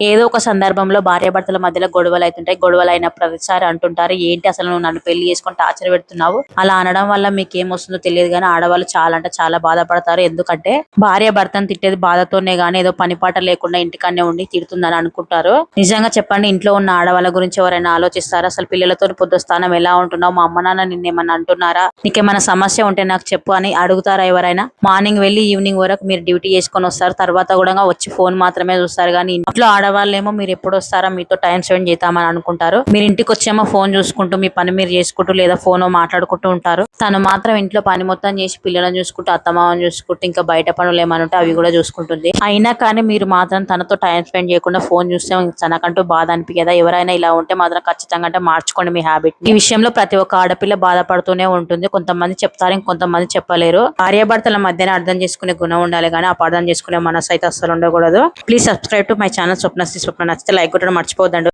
ఏదో ఒక సందర్భంలో భార్యాభర్తల మధ్యలో గొడవలు అవుతుంటాయి గొడవలు అయిన ప్రతిసారి అంటుంటారు ఏంటి అసలు నువ్వు నన్ను పెళ్ళి చేసుకొని టార్చర్ పెడుతున్నావు? అలా అనడం వల్ల మీకు ఏం వస్తుందో తెలియదు కానీ ఆడవాళ్ళు చాలా అంటే చాలా బాధపడతారు. ఎందుకంటే భార్య భర్తను తిట్టేది బాధతోనే గానీ ఏదో పనిపాట లేకుండా ఇంటికన్నే ఉండి తిడుతుందని అనుకుంటారు. నిజంగా చెప్పండి ఇంట్లో ఉన్న ఆడవాళ్ళ గురించి ఎవరైనా ఆలోచిస్తారా? అసలు పిల్లలతో పొద్దు స్థానం ఎలా ఉంటున్నావు? మా అమ్మ నాన్న నిన్నేమన్నా అంటున్నారా? నీకేమైనా సమస్య ఉంటే నాకు చెప్పు అని అడుగుతారా ఎవరైనా? మార్నింగ్ వెళ్ళి ఈవినింగ్ వరకు మీరు డ్యూటీ చేసుకొని వస్తారు. తర్వాత కూడా వచ్చి ఫోన్ మాత్రమే చూస్తారు కానీ ఇంట్లో ఆడ ఆడవాళ్ళేమో మీరు ఎప్పుడు వస్తారా మీతో టైం స్పెండ్ చేద్దామని అనుకుంటారు. మీరు ఇంటికి వచ్చేమో ఫోన్ చూసుకుంటూ మీ పని మీరు చేసుకుంటూ లేదా ఫోన్ మాట్లాడుకుంటూ ఉంటారు. తను మాత్రం ఇంట్లో పని మొత్తం చేసి పిల్లలను చూసుకుంటూ అత్తమామని చూసుకుంటూ ఇంకా బయట పనులు ఏమనుంటే ఉంటే అవి కూడా చూసుకుంటుంది. అయినా కానీ మీరు మాత్రం తనతో టైం స్పెండ్ చేయకుండా ఫోన్ చూస్తే తనకంటూ బాధ అనిపించదా ఎవరైనా ఇలా ఉంటే మాత్రం ఖచ్చితంగా అంటే మార్చుకోండి మీ హ్యాబిట్ ఈ విషయంలో ప్రతి ఒక్క ఆడపిల్ల బాధపడుతూనే ఉంటుంది. కొంతమంది చెప్తారు ఇంకొంతమంది చెప్పలేరు. భార్యాభర్తల మధ్యన అర్థం చేసుకునే గుణం ఉండాలి కానీ అపార్థం చేసుకునే మనసు అయితే అస్సలు ఉండకూడదు. Please subscribe to my channel Swapna Swapna నచ్చితే లైక్ కొట్టడం మర్చిపోవద్దండి.